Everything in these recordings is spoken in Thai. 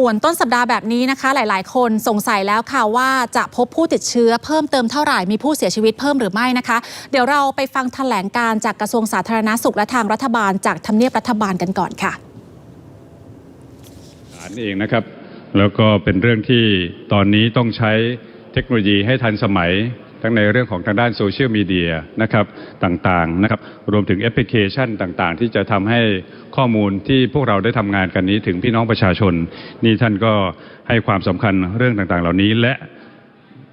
ส่วนต้นสัปดาห์แบบนี้นะคะ หลาย ๆ คนสงสัยแล้วค่ะว่าจะพบผู้ติดเชื้อเพิ่มเติมเท่าไหร่มีผู้เสียชีวิตเพิ่มหรือไม่นะคะ เดี๋ยวเราไปฟังแถลงการจากกระทรวงสาธารณสุขและทางรัฐบาลจากทำเนียบรัฐบาลกันก่อนค่ะศาลเองนะครับ แล้วก็เป็นเรื่องที่ตอนนี้ต้องใช้เทคโนโลยีให้ทันสมัย ทั้งในเรื่องของทางด้านโซเชียลมีเดียนะครับต่างๆนะครับรวมถึงแอปพลิเคชันต่างๆ ที่จะทำให้ข้อมูลที่พวกเราได้ทำงานกันนี้ถึงพี่น้องประชาชน นี่ท่านก็ให้ความสำคัญเรื่องต่างๆ เหล่านี้และ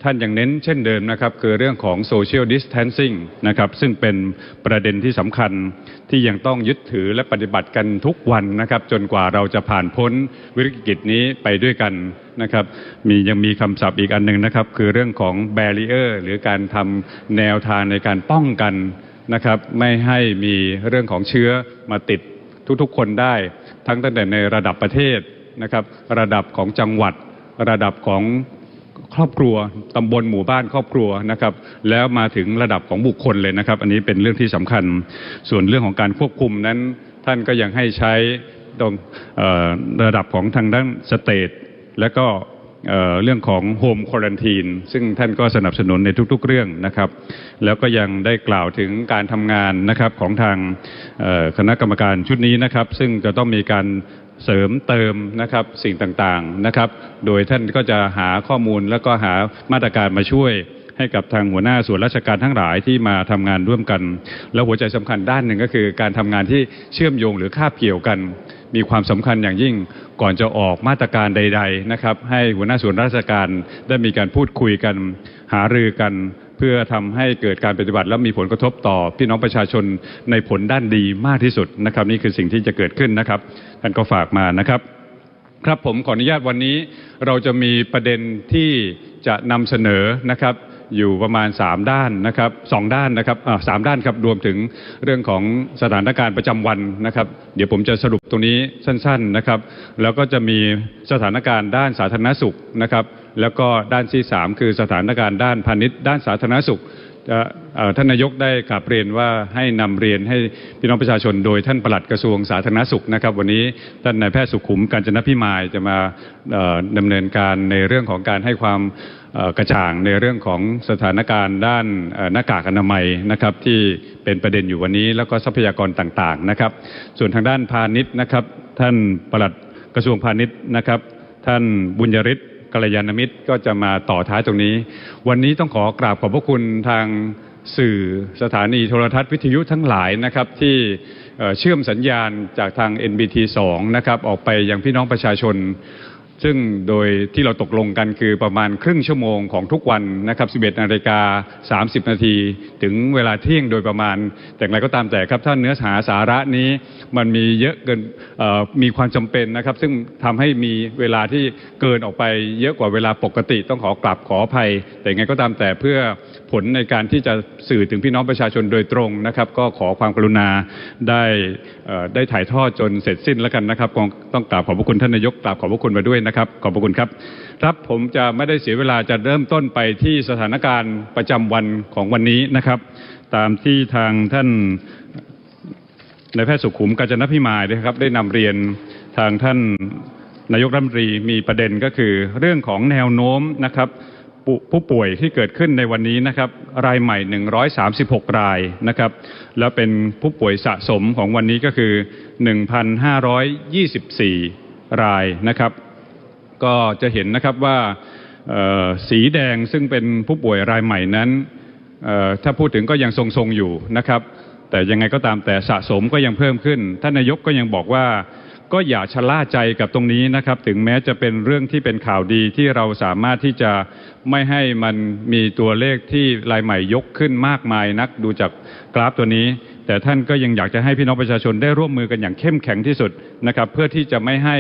ท่านยังเน้นเช่นเดิมนะครับคือเรื่องของ social distancing นะครับซึ่งเป็นประเด็นที่สำคัญที่ยังต้องยึดถือและปฏิบัติกันทุกวันนะครับ จนกว่าเราจะผ่านพ้นวิกฤตนี้ไปด้วยกัน นะครับมียังมีคำศัพท์อีกอันหนึ่งนะครับ คือเรื่องของ barrier หรือการทำแนวทางในการป้องกันนะครับ ไม่ให้มีเรื่องของเชื้อมาติดทุกๆคนได้ ทั้งตั้งแต่ในระดับประเทศนะครับ ระดับของจังหวัด ระดับของครอบครัวตำบลหมู่บ้านครอบครัวนะครับ แล้วมาถึงระดับของบุคคลเลยนะครับ อันนี้เป็นเรื่องที่สำคัญ ส่วนเรื่องของการควบคุมนั้น ท่านก็ยังให้ใช้ตรงระดับของทางด้านสเตท และก็เเรื่องของโฮมควอรันทีนซึ่งท่านก็สนับสนุนในทุกๆเรื่องนะครับ แล้วก็ยังได้กล่าวถึงการทำงานนะครับของทางคณะกรรมการชุดนี้นะครับ ซึ่งจะต้องมีการเสริมเติมนะครับสิ่งต่างๆนะครับ โดยท่านก็จะหาข้อมูลแล้วก็หามาตรการมาช่วยให้กับทางหัวหน้าส่วนราชการทั้งหลายที่มาทำงานร่วมกัน แล้วหัวใจสำคัญด้านหนึ่งก็คือการทำงานที่เชื่อมโยงหรือคาบเกี่ยวกัน มีความสำคัญอย่างยิ่งก่อนจะออกมาตรการใด ๆนะครับ ให้หัวหน้าส่วนราชการได้มีการพูดคุยกันหารือกัน เพื่อทำให้เกิดการปฏิบัติ และมีผลกระทบต่อพี่น้องประชาชนในผลด้านดีมากที่สุดนะครับ นี่คือสิ่งที่จะเกิดขึ้นนะครับท่านก็ฝากมานะครับ ครับผมขออนุญาตวันนี้เราจะมีประเด็นที่จะนำเสนอนะครับ อยู่ประมาณ 3 ด้านนะครับสองด้านนะครับอ่าสามด้านครับรวมถึงเรื่องของสถานการณ์ประจำวันนะครับ เดี๋ยวผมจะสรุปตรงนี้สั้น ๆนะครับ แล้วก็จะมีสถานการณ์ด้านสาธารณสุขนะครับ แล้วก็ด้านที่สามคือสถานการณ์ด้านพาณิชย์ด้านสาธารณสุข ท่านนายกได้กราบเรียนว่าให้นำเรียนให้พี่น้องประชาชนโดยท่านปลัดกระทรวงสาธารณสุขนะครับ วันนี้ท่านนายแพทย์สุขุมกาญจนพิมายจะมาเอ่อดำเนินการในเรื่องของการให้ความกระจ่างในเรื่องของสถานการณ์ด้านหน้ากากอนามัยนะครับที่เป็นประเด็นอยู่วันนี้ แล้วก็ทรัพยากรต่างๆนะครับ ส่วนทางด้านพาณิชย์นะครับ ท่านปลัดกระทรวงพาณิชย์นะครับ ท่านบุญยริศ กัลยาณมิตรก็จะมาต่อท้ายตรงนี้ วันนี้ต้องขอกราบขอบพระคุณทางสื่อสถานีโทรทัศน์วิทยุทั้งหลายนะครับที่เชื่อมสัญญาณจากทาง NBT 2 นะครับออกไปยังพี่น้องประชาชน ซึ่งโดยที่เราตกลงกันคือประมาณครึ่งชั่วโมงของทุกวันนะครับ 11นาฬิกา 30 นาที ถึงเวลาเที่ยงโดยประมาณ แต่อย่างไรก็ตามแต่ครับถ้าเนื้อหาสาระนี้มันมีเยอะเกินมีความจำเป็นนะครับ ซึ่งทำให้มีเวลาที่เกินออกไปเยอะกว่าเวลาปกติต้องขอกลับขออภัย แต่ยังไงก็ตามแต่เพื่อผลในการที่จะสื่อถึงพี่น้องประชาชนโดยตรงนะครับ ก็ขอความกรุณาได้ได้ถ่ายทอดจนเสร็จสิ้นแล้วกันนะครับต้องต้องกราบขอบพระคุณท่านนายกกราบขอบพระคุณมาด้วยนะครับ ขอบพระคุณครับ ครับผมจะไม่ได้เสียเวลาจะเริ่มต้นไปที่สถานการณ์ประจำวันของวันนี้นะครับ ตามที่ทางท่านนายแพทย์สุขุมกาญจนพิมายนะครับ ได้นำเรียนทางท่านนายกรัฐมนตรีมีประเด็นก็คือเรื่องของแนวโน้มนะครับผู้ผู้ป่วยที่เกิดขึ้นในวันนี้นะครับ รายใหม่ 136 รายนะครับ แล้วเป็นผู้ป่วยสะสมของวันนี้ก็คือ 1,524 รายนะครับ ก็จะเห็นนะครับว่าสีแดงซึ่งเป็นผู้ป่วยรายใหม่นั้น ถ้าพูดถึงก็ยังทรงๆอยู่นะครับ แต่ยังไงก็ตามแต่สะสมก็ยังเพิ่มขึ้น ท่านนายกก็ยังบอกว่าก็อย่าชะล่าใจกับตรงนี้นะครับ ถึงแม้จะเป็นเรื่องที่เป็นข่าวดีที่เราสามารถที่จะไม่ให้มันมีตัวเลขที่รายใหม่ยกขึ้นมากมายนักดูจากกราฟตัวนี้ แต่ท่านก็ยังอยากจะให้พี่น้องประชาชนได้ร่วมมือกันอย่างเข้มแข็งที่สุดนะครับ เพื่อที่จะไม่ให้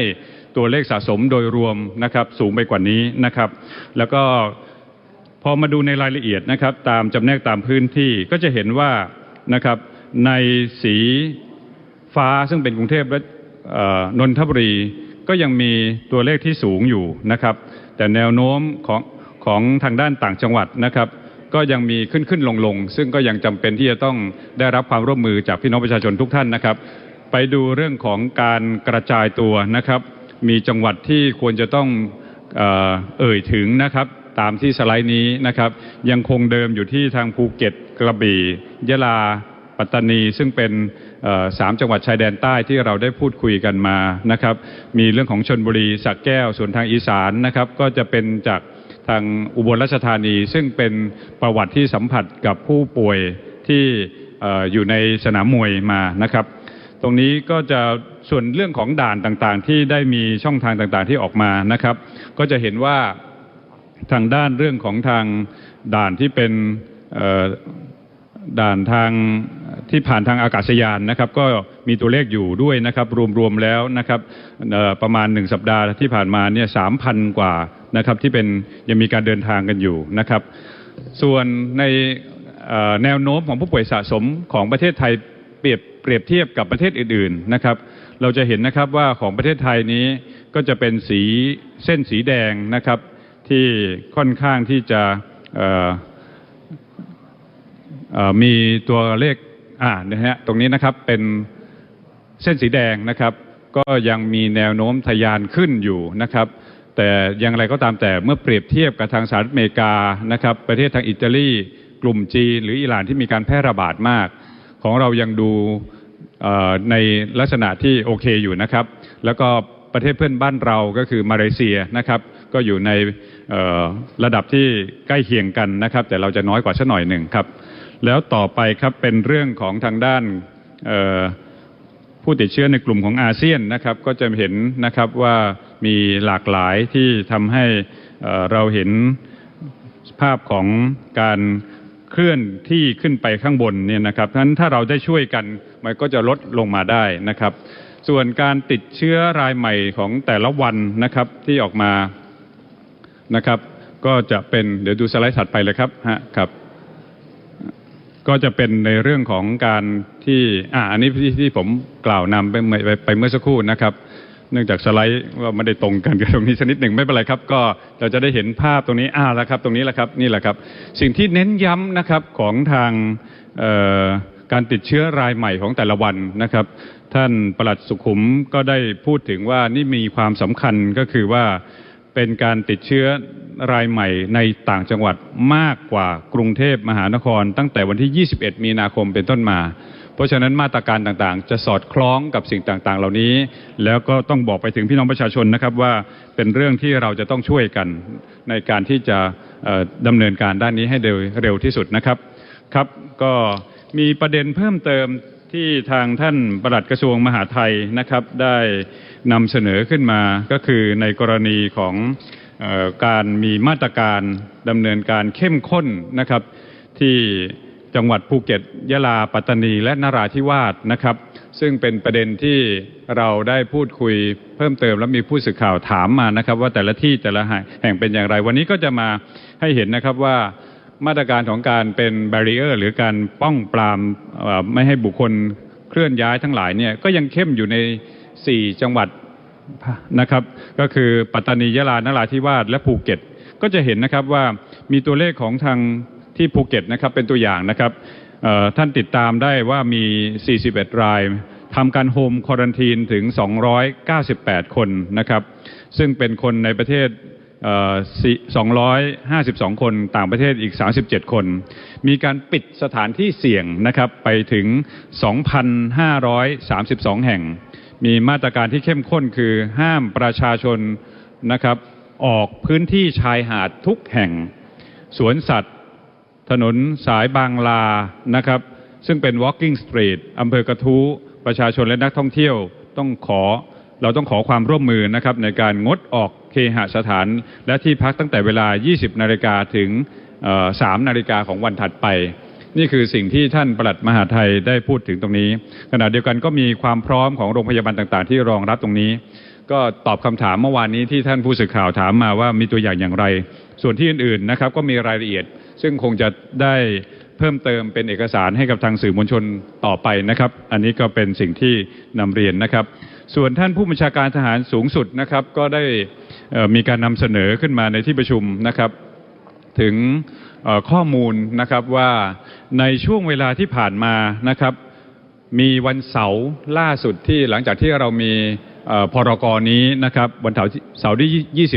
ตัวเลขสะสมโดยรวมนะครับสูงไปกว่านี้นะครับ แล้วก็พอมาดูในรายละเอียดนะครับ ตามจำแนกตามพื้นที่ก็จะเห็นว่านะครับในสีฟ้าซึ่งเป็นกรุงเทพและนนทบุรีก็ยังมีตัวเลขที่สูงอยู่นะครับ แต่แนวโน้มของของทางด้านต่างจังหวัดนะครับ ก็ยังมีขึ้นขึ้นลงลงซึ่งก็ยังจำเป็นที่จะต้องได้รับความร่วมมือจากพี่น้องประชาชนทุกท่านนะครับ ไปดูเรื่องของการกระจายตัวนะครับ มีจังหวัดที่ควรจะต้องเอ่ยถึงนะครับตามที่สไลด์นี้นะครับ ยังคงเดิมอยู่ที่ทางภูเก็ตกระบี่ยะลาปัตตานีซึ่งเป็นสามจังหวัดชายแดนใต้ที่เราได้พูดคุยกันมานะครับ มีเรื่องของชนบุรีสักแก้วส่วนทางอีสานนะครับ ก็จะเป็นจากทางอุบลราชธานี ซึ่งเป็นประวัติที่สัมผัสกับผู้ป่วยที่เอ่อยู่ในสนามมวยมานะครับ ตรงนี้ก็จะ ส่วนเรื่องของด่านต่างๆ ที่ได้มีช่องทางต่างๆที่ออกมานะครับ ก็จะเห็นว่าทางด้านเรื่องของทางด่านที่เป็นด่านทางที่ผ่านทางอากาศยานนะครับ ก็มีตัวเลขอยู่ด้วยนะครับ รวมๆแล้วนะครับประมาณ 1 สัปดาห์ที่ผ่านมาเนี่ยสามพันกว่านะครับที่เป็นยังมีการเดินทางกันอยู่นะครับ ส่วนในแนวโน้มของผู้ป่วยสะสมของประเทศไทยเปรียบเปรียบเทียบกับประเทศอื่นๆนะครับ เราจะเห็นนะครับว่าของประเทศไทยนี้ก็จะเป็นสีเส้นสีแดงนะครับ ที่ค่อนข้างที่จะมีตัวเลขอ่านะฮะตรงนี้นะครับเป็นเส้นสีแดงนะครับ ก็ยังมีแนวโน้มทะยานขึ้นอยู่นะครับ แต่อย่างไรก็ตามแต่เมื่อเปรียบเทียบกับทางสหรัฐอเมริกานะครับ ประเทศทางอิตาลีกลุ่มจีนหรืออิหร่านที่มีการแพร่ระบาดมาก ของเรายังดู ในลักษณะที่โอเคอยู่นะครับ แล้วก็ประเทศเพื่อนบ้านเราก็คือมาเลเซียนะครับ ก็อยู่ในระดับที่ใกล้เคียงกันนะครับ แต่เราจะน้อยกว่าสักหน่อยหนึ่งครับ แล้วต่อไปครับเป็นเรื่องของทางด้านผู้ติดเชื้อในกลุ่มของอาเซียนนะครับ ก็จะเห็นนะครับว่ามีหลากหลายที่ทำให้เราเห็นภาพของการ เคลื่อนที่ขึ้นไปข้างบนเนี่ยนะครับฉะนั้นถ้าเราได้ช่วยกันมันก็จะลดลงมาได้นะครับ ส่วนการติดเชื้อรายใหม่ของแต่ละวันนะครับที่ออกมานะครับ ก็จะเป็นเดี๋ยวดูสไลด์ถัดไปเลยครับฮะครับ ก็จะเป็นในเรื่องของการที่อ่าอันนี้ที่ที่ผมกล่าวนำไปไปไปเมื่อสักครู่นะครับ เนื่องจากสไลด์ว่าไม่ได้ตรงกันกับตรงนี้ชนิดหนึ่งไม่เป็นไรครับ ก็เราจะได้เห็นภาพตรงนี้อ้าวแล้วครับ ตรงนี้แหละครับนี่แหละครับ สิ่งที่เน้นย้ำนะครับของทางการติดเชื้อรายใหม่ของแต่ละวันนะครับ ท่านประหลัดสุขุมก็ได้พูดถึงว่านี่มีความสำคัญก็คือว่าเป็นการติดเชื้อรายใหม่ในต่างจังหวัดมากกว่ากรุงเทพมหานคร ตั้งแต่วันที่ 21 มีนาคมเป็นต้นมา ราะฉะนั้นมาตรการต่างๆ จะสอดคล้องกับสิ่งต่างๆ เหล่านี้ แล้วก็ต้องบอกไปถึงพี่น้องประชาชนนะครับว่าเป็นเรื่องที่เราจะต้องช่วยกันในการที่จะเอ่อดำเนินการด้านนี้ให้เร็วที่สุดนะครับครับ ก็มีประเด็นเพิ่มเติมที่ทางท่านปลัดกระทรวงมหาดไทยนะครับ ได้นำเสนอขึ้นมาก็คือในกรณีของอการมีมาตรการดำเนินการเข้มข้นนะครับที่ จังหวัดภูเก็ตยะลาปัตตานีและนราธิวาสนะครับ ซึ่งเป็นประเด็นที่เราได้พูดคุยเพิ่มเติมและมีผู้สื่อข่าวถามมานะครับ ว่าแต่ละที่แต่ละแห่งเป็นอย่างไร วันนี้ก็จะมาให้เห็นนะครับว่ามาตรการของการเป็นแบรีเออร์หรือการป้องปรามไม่ให้บุคคลเคลื่อนย้ายทั้งหลายเนี่ยก็ยังเข้มอยู่ใน 4 จังหวัดนะครับก็คือปัตตานียะลานราธิวาสและภูเก็ต ก็จะเห็นนะครับว่ามีตัวเลขของทาง ที่ภูเก็ตนะครับเป็นตัวอย่างนะครับท่านติดตามได้ว่ามี 41 รายทำการโฮมควอรันทีนถึง 298 คนนะครับ ซึ่งเป็นคนในประเทศ 252 คนต่างประเทศอีก 37 คน มีการปิดสถานที่เสี่ยงนะครับไปถึง 2,532 แห่ง มีมาตรการที่เข้มข้นคือห้ามประชาชนนะครับออกพื้นที่ชายหาดทุกแห่ง สวนสัตว์ ถนนสายบางลานะครับ ซึ่งเป็น walking street อำเภอกระทู้ประชาชนและนักท่องเที่ยวต้องขอเราต้องขอความร่วมมือนะครับในการงดออกเคหสถาน และที่พักตั้งแต่เวลา 20 นาฬิกาถึง 3 นาฬิกาของวันถัดไป นี่คือสิ่งที่ท่านปลัดมหาไทยได้พูดถึงตรงนี้ ขณะเดียวกันก็มีความพร้อมของโรงพยาบาลต่างๆ ที่รองรับตรงนี้ ก็ตอบคำถามเมื่อวานนี้ที่ท่านผู้สื่อข่าวถามมาว่ามีตัวอย่างอย่างไร ส่วนที่อื่นๆนะครับก็มีรายละเอียด ซึ่งคงจะได้เพิ่มเติมเป็นเอกสารให้กับทางสื่อมวลชนต่อไปนะครับ อันนี้ก็เป็นสิ่งที่นำเรียนนะครับ ส่วนท่านผู้บัญชาการทหารสูงสุดนะครับ ก็ได้มีการนำเสนอขึ้นมาในที่ประชุมนะครับ ถึงข้อมูลนะครับว่าในช่วงเวลาที่ผ่านมานะครับ มีวันเสาร์ล่าสุดที่หลังจากที่เรามีพรกรนี้นะครับ วันเสาร์ที่เสาร์ที่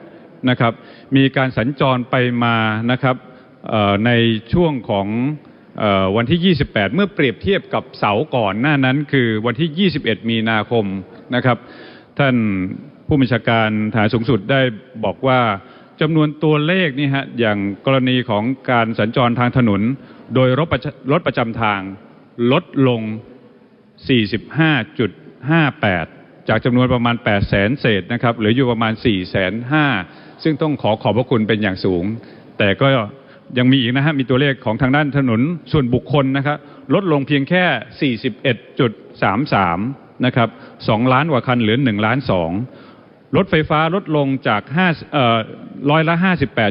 28นะครับ มีการสัญจรไปมานะครับ ในช่วงของวันที่ 28 เมื่อเปรียบเทียบกับเสาก่อนหน้านั้นคือวันที่ 21 มีนาคมนะครับ ท่านผู้บัญชาการฐานสูงสุดได้บอกว่าจำนวนตัวเลขนี่ฮะอย่างกรณีของการสัญจรทางถนน โดยรถประรถประจำทางลดลง 45.58 จากจำนวนประมาณ 8 0 0แสนเศษนะครับเหลืออยู่ประมาณ 4 5 0 0 0 ซึ่งต้องขอขอบพระคุณเป็นอย่างสูง แต่ก็ ยังมีอีกนะฮะ มีตัวเลขของทางด้านถนนส่วนบุคคลนะครับลดลงเพียงแค่ 41.33 นะครับ 2 ล้านกว่าคันเหลือ 1 ล้าน 2 รถไฟฟ้าลดลงจาก5เอ่อร้อยละ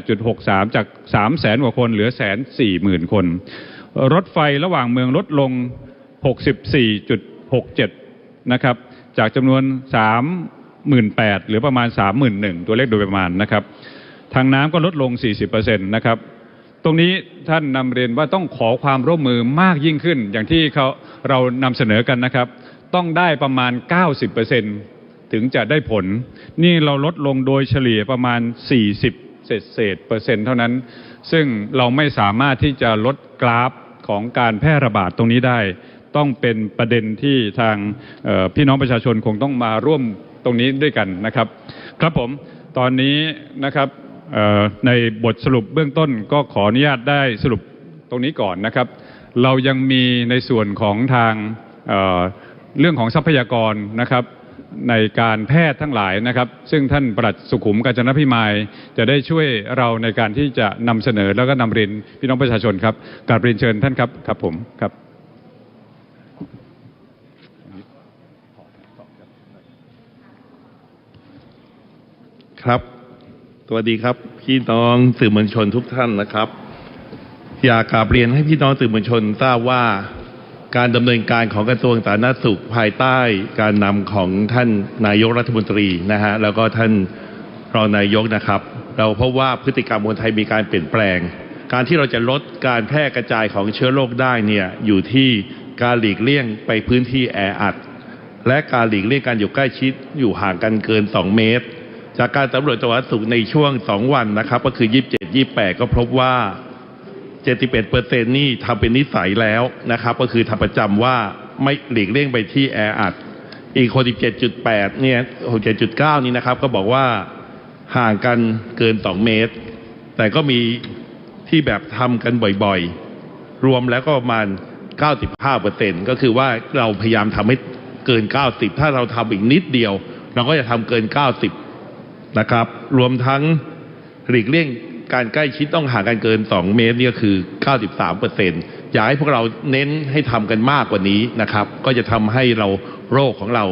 58.63 จาก 3 แสนกว่าคนเหลือแสน4หมื่นคน รถไฟระหว่างเมืองลดลง 64.67 นะครับ จากจำนวน 38,000 หรือประมาณ 31,000 ตัวเลขโดยประมาณนะครับ ทางน้ำก็ลดลง 40%นะครับ ตรงนี้ท่านนำเรียนว่าต้องขอความร่วมมือมากยิ่งขึ้น อย่างที่เขาเรานำเสนอกันนะครับ ต้องได้ประมาณ 90%ถึงจะได้ผล นี่เราลดลงโดยเฉลี่ยประมาณ 40 เศษเศษเปอร์เซ็นต์เท่านั้น ซึ่งเราไม่สามารถที่จะลดกราฟของการแพร่ระบาดตรงนี้ได้ ต้องเป็นประเด็นที่ทางพี่น้องประชาชนคงต้องมาร่วมตรงนี้ด้วยกันนะครับ ครับผมตอนนี้นะครับ ในบทสรุปเบื้องต้นก็ขออนุญาตได้สรุปตรงนี้ก่อนนะครับ เรายังมีในส่วนของทางเเรื่องของทรัพยากรนะครับในการแพทย์ทั้งหลายนะครับ ซึ่งท่านปลัดสุขุมกาญจนพิมาย จะได้ช่วยเราในการที่จะนำเสนอแล้วก็นำเรียนพี่น้องประชาชนครับกราบเรียนเชิญท่านครับครับผมครับครับ วัสดีครับ พี่น้องสื่อมวลชนทุกท่านนะครับ อยากกราบเรียนให้พี่น้องสื่อมวลชนทราบว่าการดำเนินการของกระทรวงสาธารณสุขภายใต้การนำของท่านนายกรัฐมนตรีนะฮะแล้วก็ท่านรองนายกนะครับ เราพบว่าพฤติกรรมคนไทยมีการเปลี่ยนแปลง การที่เราจะลดการแพร่กระจายของเชื้อโรคได้เนี่ยอยู่ที่การหลีกเลี่ยงไปพื้นที่แออัดและการหลีกเลี่ยงการอยู่ใกล้ชิดอยู่ห่างกันเกิน 2 เมตร จากการสำรวจจังหวัดสุขในช่วง 2 วันนะครับ ก็คือ 27 28 ก็พบว่า 71เปอร์เซ็นต์นี่ทำเป็นนิสัยแล้วนะครับ ก็คือทำประจำว่าไม่หลีกเลี่ยงไปที่แออัด อีกคนอีก7.8 เนี่ย7.9 นี่นะครับ ก็บอกว่าห่างกันเกิน 2 เมตร แต่ก็มีที่แบบทำกันบ่อยๆ รวมแล้วก็ประมาณ 95เปอร์เซ็นต์ก็คือว่าเราพยายามทำให้เกิน 90 ถ้าเราทำอีกนิดเดียว เราก็จะทำเกิน 90 นะครับ รวมทั้งหลีกเลี่ยงการใกล้ชิดต้องห่างกันเกิน 2 เมตรนี่ยคือ 93เปอร์เซ็นต์อยากให้พวกเราเน้นให้ทำกันมากกว่านี้นะครับ ก็จะทำให้เราโรคของเรา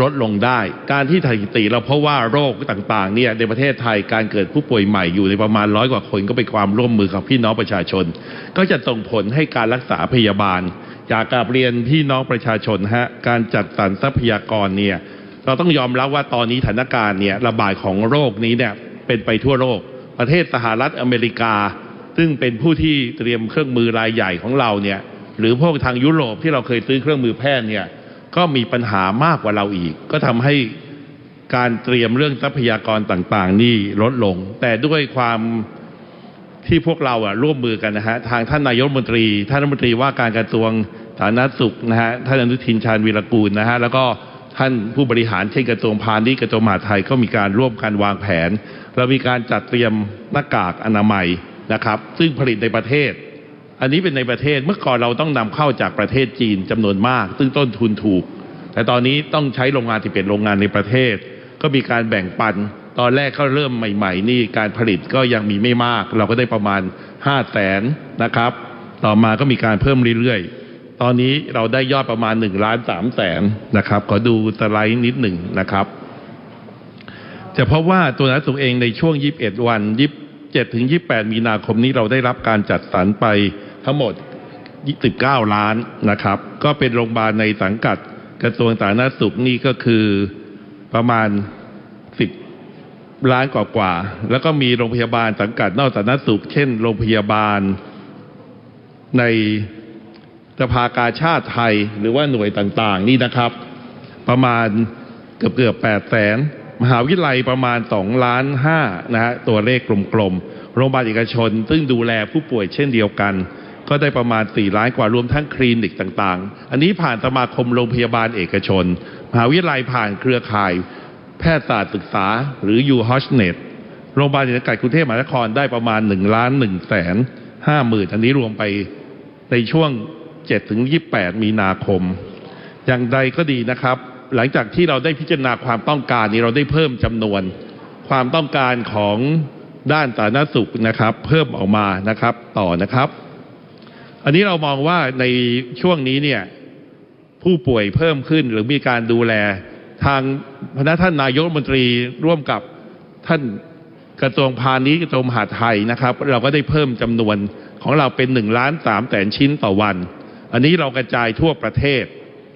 ลดลงได้ การที่สถิติเราเพราะว่าโรคต่างๆเนี่ยในประเทศไทยการเกิดผู้ป่วยใหม่อยู่ในประมาณร้อยกว่าคนก็เป็นความร่วมมือกับพี่น้องประชาชน ก็จะส่งผลให้การรักษาพยาบาลอยากกาบเรียนพี่น้องประชาชนฮะการจัดสรรทรัพยากรเนี่ย เราต้องยอมรับว่าตอนนี้สถานการณ์เนี่ยระบาดของโรคนี้เนี่ยเป็นไปทั่วโลก ประเทศสหรัฐอเมริกา ซึ่งเป็นผู้ที่เตรียมเครื่องมือรายใหญ่ของเราเนี่ยหรือพวกทางยุโรปที่เราเคยซื้อเครื่องมือแพทย์เนี่ยก็มีปัญหามากกว่าเราอีก ก็ทำให้การเตรียมเรื่องทรัพยากรต่างๆ นี่ลดลง แต่ด้วยความที่พวกเราอะร่วมมือกันนะฮะทางท่านนายกรัฐมนตรี ท่านรัฐมนตรีว่าการกระทรวงสาธารณสุขนะฮะท่านอนุทินชาญวีรกูลนะฮะแล้วก็ ท่านผู้บริหารเช่นกระทรวงพาณิชย์กระทรวงมหาดไทยก็มีการร่วมกันวางแผน เรามีการจัดเตรียมหน้ากากอนามัยนะครับ ซึ่งผลิตในประเทศ อันนี้เป็นในประเทศเมื่อก่อนเราต้องนำเข้าจากประเทศจีนจำนวนมาก ซึ่งต้นทุนถูก แต่ตอนนี้ต้องใช้โรงงานที่เป็นโรงงานในประเทศ ก็มีการแบ่งปัน ตอนแรกก็เริ่มใหม่ ๆ นี่การผลิตก็ยังมีไม่มาก เราก็ได้ประมาณ5 0 0แสนนะครับ ต่อมาก็มีการเพิ่มเรื่อยๆ ตอนนี้เราได้ยอดประมาณ1ล้าน3แสนนะครับ ขอดูสไลด์นิดหนึ่งนะครับ จะพบว่าตัวนักสุขเองในช่วง 21 วัน 27 ถึง 28 มีนาคมนี้เราได้รับการจัดสรรไปทั้งหมด19ล้านนะครับ ก็เป็นโรงพยาบาลในสังกัดกระทรวงสาธารณสุขนี่ก็คือประมาณ 10 ล้านกว่าๆแล้วก็มีโรงพยาบาลสังกัดนอกสาธารณสุข เช่น โรงพยาบาลใน สภากาชาติไทยหรือว่าหน่วยต่างๆ นี่นะครับ ประมาณเกือบเกือบแปดแสนมหาวิทยาลัยประมาณสองล้านห้านะฮะตัวเลขกลมๆ โรงพยาบาลเอกชน ซึ่งดูแลผู้ป่วยเช่นเดียวกัน ก็ได้ประมาณ4ล้านกว่ารวมทั้งคลินิกต่างๆ อันนี้ผ่านสมาคมโรงพยาบาลเอกชน มหาวิทยาลัยผ่านเครือข่าย แพทยศาสตร์ศึกษา หรือ u h o s n e t โรงพยาบาลในสังกัดกรุงเทพมหานครได้ประมาณ1ล้าน1แสน5หมื่นอันนี้รวมไปในช่วง 7 ถึง 28 มีนาคม อย่างใดก็ดีนะครับ หลังจากที่เราได้พิจารณาความต้องการนี้เราได้เพิ่มจำนวน ความต้องการของด้านสาธารณสุขนะครับ เพิ่มออกมานะครับต่อนะครับ อันนี้เรามองว่าในช่วงนี้เนี่ยผู้ป่วยเพิ่มขึ้นหรือมีการดูแลทางพนักท่านนายกรัฐมนตรีร่วมกับท่านกระทรวงพาณิชย์กระทรวงมหาดไทยนะครับ เราก็ได้เพิ่มจำนวนของเราเป็น1ล้าน3แสนชิ้นต่อวัน อันนี้เรากระจายทั่วประเทศ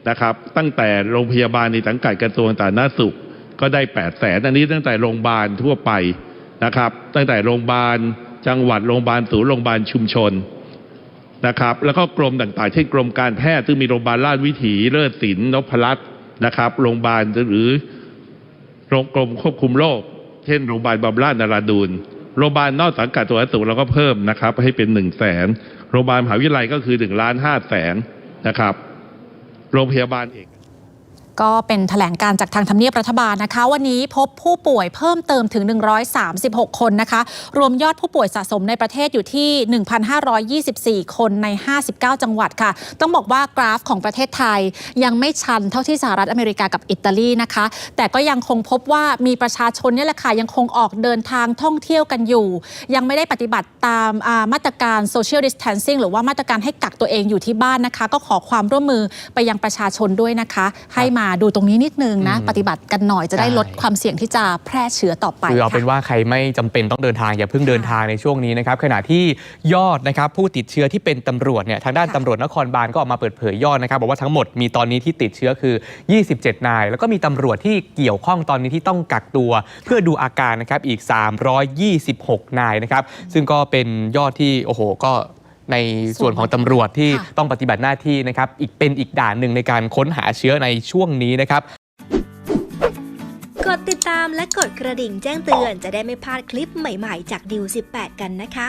นะครับ ตั้งแต่โรงพยาบาลในสังกัดกระทรวงสาธารณสุขก็ได้8แสนอันนี้ตั้งแต่โรงพยาบาลทั่วไปนะครับ ตั้งแต่โรงพยาบาลจังหวัดโรงพยาบาลศูนย์โรงพยาบาลชุมชนนะครับ แล้วก็กรมต่างๆ เช่นกรมการแพทย์ซึ่งมีโรงพยาบาลราชวิถีเลิศศิลป์นพรัตน์นะครับ โรงพยาบาลหรือโรงกรมควบคุมโรคเช่นโรงพยาบาลบำราศนราดูลโรงพยาบาลนอกสังกัดตัวสุขเราก็เพิ่มนะครับ ให้เป็นหนึ่งแสน โรงพยาบาลมหาวิทยาลัยก็คือถึงล้านห้าแสนนะครับ โรงพยาบาลเอก ก็เป็นแถลงการจากทางทำเนียบรัฐบาลนะคะ วันนี้พบผู้ป่วยเพิ่มเติมถึง 136 คนนะคะ รวมยอดผู้ป่วยสะสมในประเทศอยู่ที่ 1,524 คนใน 59 จังหวัดค่ะ ต้องบอกว่ากราฟของประเทศไทยยังไม่ชันเท่าที่สหรัฐอเมริกากับอิตาลีนะคะ แต่ก็ยังคงพบว่ามีประชาชนนี่แหละค่ะยังคงออกเดินทางท่องเที่ยวกันอยู่ ยังไม่ได้ปฏิบัติตามมาตรการ social distancing หรือว่ามาตรการให้กักตัวเองอยู่ที่บ้านนะคะ ก็ขอความร่วมมือไปยังประชาชนด้วยนะคะ ให้มาดูตรงนี้นิดนึงนะอืมปฏิบัติกันหน่อยจะได้ใช่ลดความเสี่ยงที่จะแพร่เชื้อต่อไปคือเอาค่ะเป็นว่าใครไม่จำเป็นต้องเดินทางอย่าเพิ่งเดินทางในช่วงนี้นะครับขณะที่ยอดนะครับผู้ติดเชื้อที่เป็นตำรวจเนี่ยทางด้านค่ะตำรวจนครบาลก็ออกมาเปิดเผยยอดนะครับบอกว่าทั้งหมดมีตอนนี้ที่ติดเชื้อคือ 27 นาย แล้วก็มีตำรวจที่เกี่ยวข้องตอนนี้ที่ต้องกักตัว เพื่อดูอาการนะครับอีก 326 นายนะครับซึ่งก็เป็นยอดที่โอ้โหก็ ในส่วนของตำรวจที่ค่ะต้องปฏิบัติหน้าที่นะครับ อีกเป็นอีกด่านหนึ่งในการค้นหาเชื้อในช่วงนี้นะครับ กดติดตามและกดกระดิ่งแจ้งเตือนจะได้ไม่พลาดคลิปใหม่ๆ จากดิว18 กันนะคะ